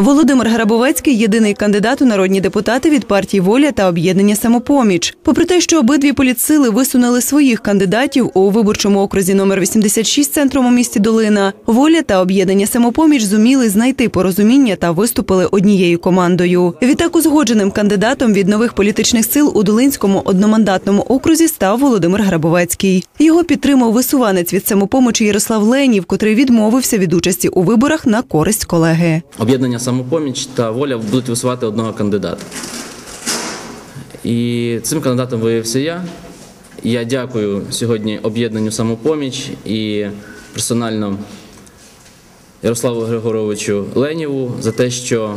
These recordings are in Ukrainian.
Володимир Грабовецький єдиний кандидат у народні депутати від партії Воля та об'єднання самопоміч. Попри те, що обидві політсили висунули своїх кандидатів у виборчому окрузі номер 86 центром у місті Долина, воля та об'єднання самопоміч зуміли знайти порозуміння та виступили однією командою. Відтак узгодженим кандидатом від нових політичних сил у Долинському одномандатному окрузі став Володимир Грабовецький. Його підтримав висуванець від самопомочі Ярослав Ленів, котрий відмовився від участі у виборах на користь колеги. Об'єднання самопоміч та воля будуть висувати одного кандидата. І цим кандидатом виявився я. Я дякую сьогодні об'єднанню самопоміч і персонально Ярославу Григоровичу Ленєву за те, що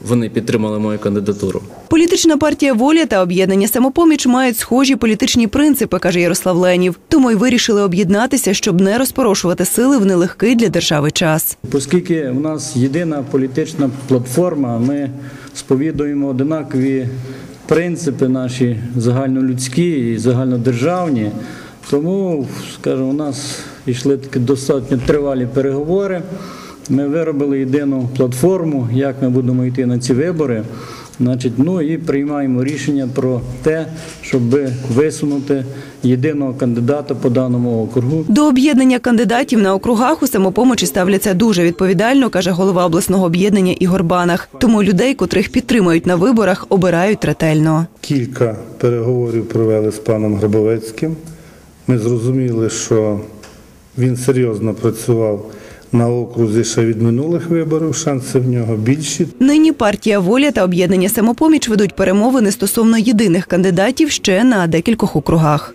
вони підтримали мою кандидатуру. Політична партія Воля та об'єднання самопоміч мають схожі політичні принципи, каже Ярослав Ленів. Тому й вирішили об'єднатися, щоб не розпорошувати сили в нелегкий для держави час. Оскільки в нас єдина політична платформа, ми сповідуємо одинакові принципи наші загальнолюдські і загальнодержавні. Тому, скажімо, у нас йшли такі достатньо тривалі переговори. Ми виробили єдину платформу, як ми будемо йти на ці вибори. Значить, ну і приймаємо рішення про те, щоб висунути єдиного кандидата по даному округу. До об'єднання кандидатів на округах у самопомочі ставляться дуже відповідально, каже голова обласного об'єднання Ігор Банах. Тому людей, котрих підтримують на виборах, обирають ретельно. Кілька переговорів провели з паном Грабовецьким. Ми зрозуміли, що він серйозно працював на окрузі ще від минулих виборів. Шанси в нього більші. Нині партія Воля та об'єднання самопоміч ведуть перемовини стосовно єдиних кандидатів ще на декількох округах.